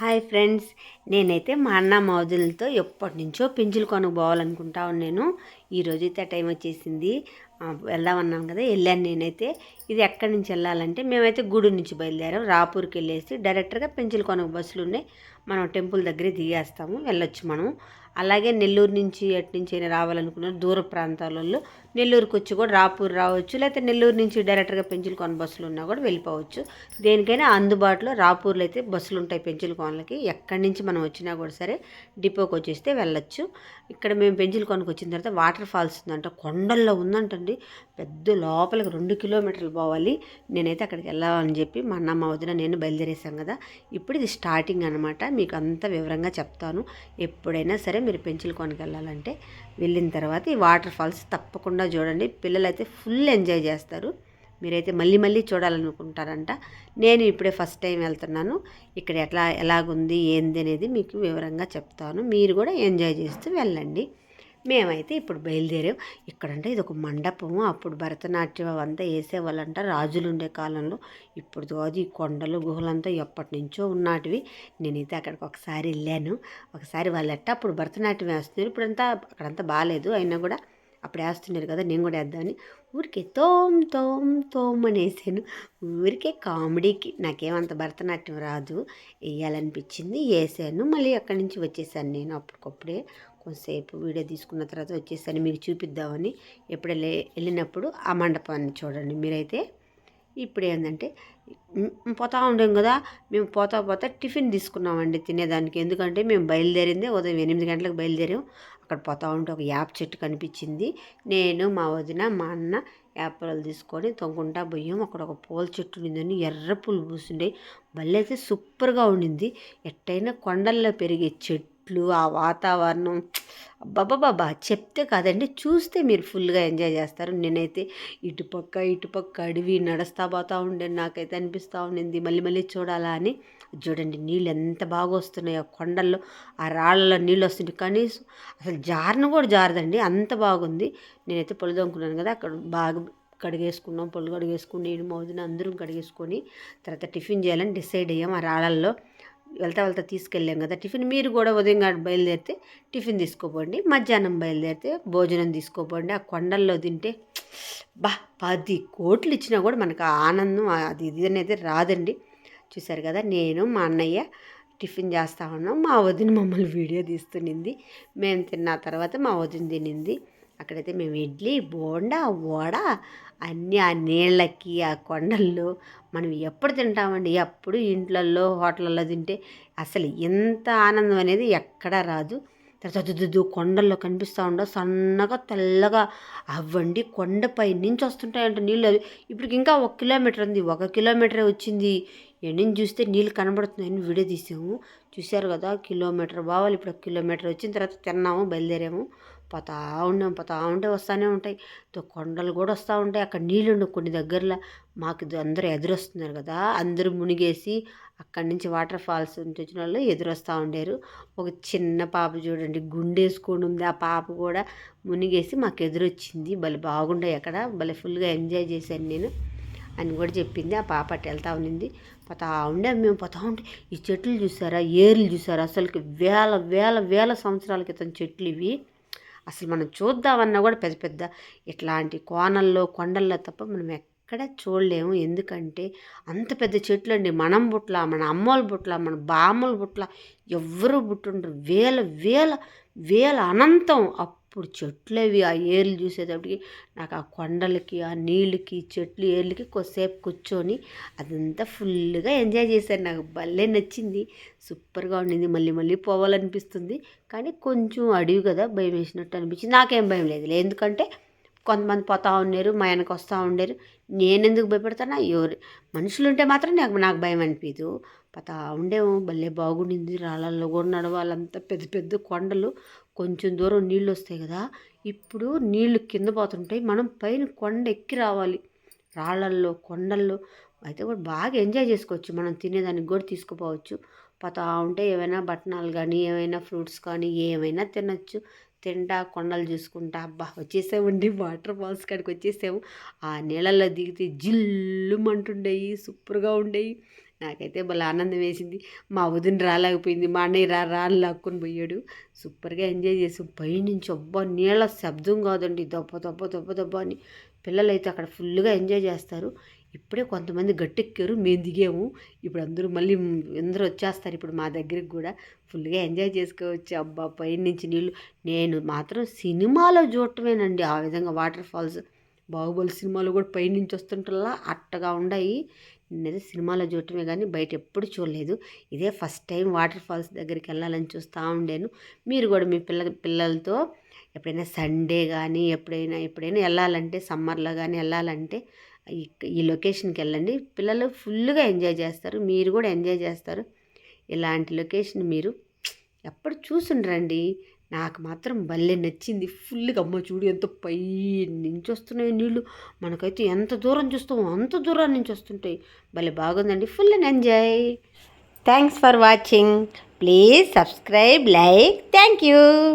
Hi friends. నేనైతే మా అన్న మౌజులతో ఎప్పటి నుంచో పింజులు కొనుక్కోవాలనుకుంటా ఉన్నాను ఈరోజు అయితే టైం వచ్చేసింది. వెళ్దామన్నాం కదా వెళ్ళాను నేనైతే. ఇది ఎక్కడి నుంచి వెళ్ళాలంటే మేమైతే గూడూరు నుంచి బయలుదేరాం. రాపూర్కి వెళ్ళేసి డైరెక్ట్గా పెంచుల కొనుక్కు బస్సులు ఉన్నాయి. మనం టెంపుల్ దగ్గరే దిగేస్తాము వెళ్ళొచ్చు మనం. అలాగే నెల్లూరు నుంచి ఎటు నుంచి అయినా రావాలనుకున్నారు దూర ప్రాంతాలలో నెల్లూరుకి వచ్చి కూడా రాపూర్ రావచ్చు. లేకపోతే నెల్లూరు నుంచి డైరెక్ట్గా పెంచుల కొన బస్సులు ఉన్నా కూడా వెళ్ళిపోవచ్చు. దేనికైనా అందుబాటులో రాపూర్లో అయితే బస్సులు ఉంటాయి పెంచుల కోనలకి ఎక్కడి నుంచి మనం వచ్చినా కూడా సరే డిపోకి వచ్చేస్తే వెళ్ళొచ్చు. ఇక్కడ మేము పెంచుల కొనకు వచ్చిన తర్వాత వాటర్ వాటర్ ఫాల్స్ ఉందంట కొండల్లో ఉందంటండి. పెద్ద లోపలికి రెండు కిలోమీటర్లు పోవాలి. నేనైతే అక్కడికి వెళ్ళాలని చెప్పి మా అన్న మా వదిన నేను బయలుదేరేసాం కదా. ఇప్పుడు ఇది స్టార్టింగ్ అనమాట మీకు అంత వివరంగా చెప్తాను. ఎప్పుడైనా సరే మీరు పెంచుల కోనకి వెళ్ళాలంటే వెళ్ళిన తర్వాత ఈ వాటర్ ఫాల్స్ తప్పకుండా చూడండి. పిల్లలైతే ఫుల్ ఎంజాయ్ చేస్తారు. మీరైతే మళ్ళీ మళ్ళీ చూడాలనుకుంటారంట. నేను ఇప్పుడే ఫస్ట్ టైం వెళ్తున్నాను. ఇక్కడ ఎట్లా ఎలాగుంది ఏంది అనేది మీకు వివరంగా చెప్తాను. మీరు కూడా ఎంజాయ్ చేస్తూ వెళ్ళండి. మేమైతే ఇప్పుడు బయలుదేరాం. ఇక్కడంటే ఇది ఒక మండపము. అప్పుడు భరతనాట్యం అవంతా వేసేవాళ్ళంట. రాజులు ఉండే కాలంలో ఇప్పుడు కాదు ఈ కొండలు గుహలంతా ఎప్పటి నుంచో ఉన్నాటివి. నేనైతే అక్కడికి ఒకసారి వెళ్ళాను. ఒకసారి వాళ్ళట్ట అప్పుడు భరతనాట్యం వేస్తున్నారు. ఇప్పుడంతా అక్కడంతా బాగాలేదు అయినా కూడా అప్పుడు వేస్తున్నారు కదా నేను కూడా వేద్దామని. ఊరికే తోమ్ తోమ్ తోమ్ అని వేసాను ఊరికే కామెడీకి నాకేమంత భరతనాట్యం రాదు. వేయాలనిపించింది వేసాను. మళ్ళీ అక్కడి నుంచి వచ్చేసాను నేను అప్పటికప్పుడే. కొంతసేపు వీడియో తీసుకున్న తర్వాత వచ్చేసాను. మీకు చూపిద్దామని ఎప్పుడు వెళ్ళే వెళ్ళినప్పుడు ఆ మండపాన్ని చూడండి మీరైతే. ఇప్పుడు ఏంటంటే పోతా ఉండాం కదా మేము పోతా పోతా టిఫిన్ తీసుకున్నామండి తినేదానికి. ఎందుకంటే మేము బయలుదేరిందే ఉదయం ఎనిమిది గంటలకు బయలుదేరాం. అక్కడ పోతా ఉంటే ఒక యాప్ చెట్టు కనిపించింది. నేను మా వదిన మా అన్న యాపలు తీసుకొని తొంగుంటా పోయాం. అక్కడ ఒక పూల చెట్టు ఉండిందని ఎర్ర పూలు పూసిండే. భలే అయితే సూపర్గా ఉండింది. ఎట్టయినా కొండల్లో పెరిగే చెట్టు. చెట్లు ఆ వాతావరణం. అబ్బాబాబా చెప్తే కాదండి చూస్తే మీరు ఫుల్గా ఎంజాయ్ చేస్తారు. నేనైతే ఇటుపక్క ఇటుపక్క అడవి నడుస్తా పోతా ఉండే నాకైతే అనిపిస్తూ ఉండింది మళ్ళీ మళ్ళీ చూడాలా అని. చూడండి నీళ్ళు ఎంత బాగా వస్తున్నాయో కొండల్లో ఆ రాళ్ళలో నీళ్ళు వస్తుంటే కనీసం అసలు జారను కూడా జారదండి అంత బాగుంది. నేనైతే పొలదొంకున్నాను కదా అక్కడ బాగా కడిగేసుకున్నాం పొలు కడిగేసుకుని నేను మౌదిన అందరం కడిగేసుకొని తర్వాత టిఫిన్ చేయాలని డిసైడ్ అయ్యాం ఆ రాళ్ళల్లో. వెళ్తా వెళ్తా తీసుకెళ్ళాం కదా టిఫిన్. మీరు కూడా ఉదయం బయలుదేరితే టిఫిన్ తీసుకోపోండి మధ్యాహ్నం బయలుదేరితే భోజనం తీసుకోపోండి. ఆ కొండల్లో తింటే బా పది కోట్లు ఇచ్చినా కూడా మనకు ఆనందం అది ఇది అనేది రాదండి. చూశారు కదా నేను మా అన్నయ్య టిఫిన్ చేస్తా ఉన్నాం. మా వదిన మమ్మల్ని వీడియో తీస్తునింది. మేము తిన్న తర్వాత మా వదిన తినింది. అక్కడైతే మేము ఇడ్లీ బోండా వడ అన్నీ ఆ నీళ్ళకి ఆ కొండల్లో మనం ఎప్పుడు తింటామండి. ఎప్పుడు ఇంట్లల్లో హోటళ్ళల్లో తింటే అసలు ఎంత ఆనందం అనేది ఎక్కడా రాదు. తర్వాత దుద్దు కొండల్లో కనిపిస్తూ ఉండవు సన్నగా తెల్లగా అవ్వండి. కొండపై నుంచి వస్తుంటాయంట నీళ్ళు. అవి ఇప్పటికి ఇంకా ఒక కిలోమీటర్ ఉంది. ఒక కిలోమీటరే వచ్చింది. ఎండిని చూస్తే నీళ్ళు కనబడుతున్నాయని వీడియో తీసాము. చూశారు కదా కిలోమీటర్ బావాలి ఇప్పుడు ఒక కిలోమీటర్ వచ్చిన తర్వాత తిన్నాము బయలుదేరాము. పోతా ఉన్నాం పోతా ఉంటే వస్తూనే ఉంటాయి. కొండలు కూడా వస్తూ ఉంటాయి. అక్కడ నీళ్ళు కొన్ని దగ్గరలో. మాకు అందరూ ఎదురొస్తున్నారు కదా. అందరూ మునిగేసి అక్కడి నుంచి వాటర్ ఫాల్స్ నుంచి వచ్చిన వాళ్ళు ఎదురొస్తూ ఉండేరు. ఒక చిన్న పాప చూడండి గుండేసుకొని ఉంది. ఆ పాప కూడా మునిగేసి మాకు ఎదురొచ్చింది. భలే బాగుండే అక్కడ. భలే ఫుల్గా ఎంజాయ్ చేశాను నేను అని కూడా చెప్పింది. ఆ పాప అటు వెళ్తా ఉన్నింది పోతా ఉండే మేము పోతా ఉంటే ఈ చెట్లు చూసారా? ఏర్లు చూసారా? అసలుకి వేల వేల వేల సంవత్సరాల క్రితం చెట్లు ఇవి. అసలు మనం చూద్దామన్నా కూడా పెద్ద పెద్ద ఇట్లాంటి కోనల్లో కొండల్లో తప్ప మనం ఎక్కడ చూడలేము. ఎందుకంటే అంత పెద్ద చెట్లు అండి మనం బుట్ల మన అమ్మోళ్ళ బుట్ల మన బామ్మల బుట్ల ఎవరు బుట్టుండ్రు వేల వేల వేల అనంతం అప్పుడు చెట్లు అవి ఆ ఏర్లు చూసేటప్పటికి నాకు ఆ కొండలకి ఆ నీళ్ళకి చెట్లు ఏర్లకి కొద్దిసేపు కూర్చొని అదంతా ఫుల్గా ఎంజాయ్ చేశాను. నాకు భలే నచ్చింది. సూపర్గా ఉండింది. మళ్ళీ మళ్ళీ పోవాలనిపిస్తుంది. కానీ కొంచెం అడవి కదా భయం వేసినట్టు అనిపించింది. నాకేం భయం లేదు ఎందుకంటే కొంతమంది పోతూ ఉండేరు మా వెనక వస్తూ ఉండేరు. నేను ఎందుకు భయపడతానా? ఎవరు మనుషులు ఉంటే మాత్రం నాకు నాకు భయం అనిపించదు పతా ఉండేము భలే బాగుండింది. రాళ్ళల్లో కూడా నడవాలంతా పెద్ద పెద్ద కొండలు కొంచెం దూరం నీళ్ళు వస్తాయి కదా. ఇప్పుడు నీళ్ళు కింద పోతుంటాయి. మనం పైన కొండ ఎక్కి రావాలి. రాళ్ళల్లో కొండల్లో అయితే కూడా బాగా ఎంజాయ్ చేసుకోవచ్చు. మనం తినేదానికి కూడా తీసుకుపోవచ్చు. పతా ఉంటే ఏమైనా బట్టనాలు కానీ ఏమైనా ఫ్రూట్స్ కానీ ఏమైనా తినచ్చు. తింటా కొండలు చూసుకుంటా. అబ్బా వచ్చేసామండి. వాటర్ ఫాల్స్ కాడికి వచ్చేసాము. ఆ నీళ్ళల్లో దిగితే జిల్లుమంటుండేవి సూపర్గా ఉండేవి నాకైతే భలే ఆనందం వేసింది మా వదిన రాలేకపోయింది. మా అన్నయ్య రా రా అని లాక్కొని పోయాడు. సూపర్గా ఎంజాయ్ చేసాం. పైనుంచి అబ్బా నీళ్ళ శబ్దం కాదండి. దొబ్బ దొబ్బ దొబ్బ దొబ్బ అని పిల్లలు అయితే అక్కడ ఫుల్గా ఎంజాయ్ చేస్తారు. ఇప్పుడే కొంతమంది గట్టెక్కారు. మేము దిగాము. ఇప్పుడు అందరూ మళ్ళీ అందరూ వచ్చేస్తారు ఇప్పుడు మా దగ్గరికి కూడా. ఫుల్గా ఎంజాయ్ చేసుకోవచ్చు. అబ్బా పైన నుంచి నీళ్ళు. నేను మాత్రం సినిమాలో చూడటమేనండి. ఆ విధంగా వాటర్ ఫాల్స్ బాహుబలి సినిమాలు కూడా పైనుంచి వస్తుంటల్లా అట్టగా ఉన్నాయి నేనైతే సినిమాలో చూడటమే కానీ బయట ఎప్పుడు చూడలేదు. ఇదే ఫస్ట్ టైం వాటర్ ఫాల్స్ దగ్గరికి వెళ్ళాలని చూస్తూ ఉండేను. మీరు కూడా మీ పిల్ల పిల్లలతో ఎప్పుడైనా సండే కానీ ఎప్పుడైనా ఎప్పుడైనా వెళ్ళాలంటే సమ్మర్లో కానీ వెళ్ళాలంటే ఈ ఈ లొకేషన్కి వెళ్ళండి. పిల్లలు ఫుల్గా ఎంజాయ్ చేస్తారు. మీరు కూడా ఎంజాయ్ చేస్తారు. ఇలాంటి లొకేషన్ మీరు ఎప్పుడు చూసుండ్రండి నాకు మాత్రం భలే నచ్చింది. ఫుల్గా అమ్మ చూడు ఎంత పై నుంచి వస్తున్నాయి నీళ్ళు మనకైతే ఎంత దూరం చూస్తామో అంత దూరం నుంచి వస్తుంటాయి భలే బాగుందండి. Full and enjoy. Thanks for watching. Please subscribe like. Thank you.